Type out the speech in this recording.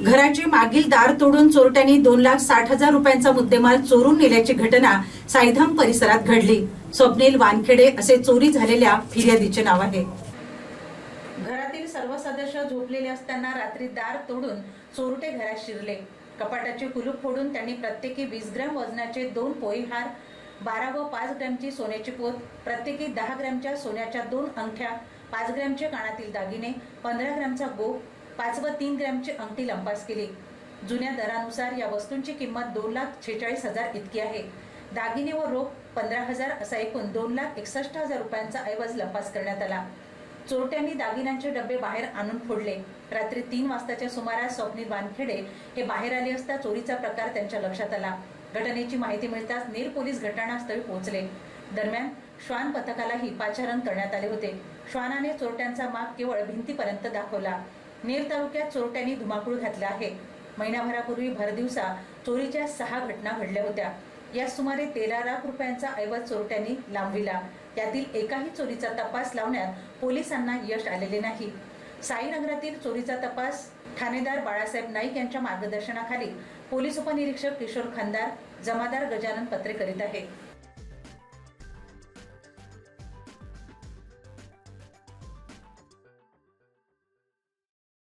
घराचे मागील दार तोडून चोरट्यांनी दोन लाख साठ हजार रुपयांचा मुद्देमाल चोरून नेल्याची घटना साईधाम परिसरात घडली. स्वप्नील वानखेडे असे चोरी झालेल्या फिर्यादीचे नाव आहे. घरातील सर्व सदस्य झोपलेले असताना रात्री दार तोडून चोरटे घरात शिरले. कपाटाचे कुलूप फोडून त्यांनी प्रत्येकी वीस ग्रॅम वजनाचे दोन पोईहार बारा व पाच ग्रॅमची सोन्याची पोत प्रत्येकी दहा ग्रॅमच्या सोन्याच्या दोन अंगठ्या पाच ग्रॅमचे कानातील दागिने पंधरा ग्रॅमचा गो पाच व तीन ग्रॅमची अंगठी लंपास केली. जुन्या दरानुसार या वस्तूंची किंमत दोन लाख छेचाळीस हजार इतकी आहे. दागिने व रोख पंधरा हजार असा एकूण दोन लाख एकसष्ट हजार रुपयांचा ऐवज लंपास करण्यात आला. चोरट्यांनी दागिन्यांचे डबे बाहेर आणून फोडले. रात्री तीन वाजताच्या सुमारास स्वप्नील वानखेडे हे बाहेर आले असता चोरीचा प्रकार त्यांच्या लक्षात आला. घटनेची माहिती मिळताच नेर पोलीस घटनास्थळी पोहोचले. दरम्यान श्वान पथकालाही पाचारण करण्यात आले होते. श्वानाने चोरट्यांचा माग केवळ भिंतीपर्यंत दाखवला. नेर तालुक्यात चोरट्यांनी धुमाकूळ घातला आहे. महिनाभरापूर्वी भरदिवसा चोरीच्या सहा घटना घडल्या होत्या. या सुमारे तेरा लाख रुपयांचा ऐवज चोरट्यांनी लांबविला. यातील एकाही चोरीचा तपास लावण्यात पोलिसांना यश आलेले नाही. साईनगरातील चोरीचा तपास ठाणेदार बाळासाहेब नाईक यांच्या मार्गदर्शनाखाली पोलीस उपनिरीक्षक किशोर खंदार जमादार गजानन पत्रे करीत आहे.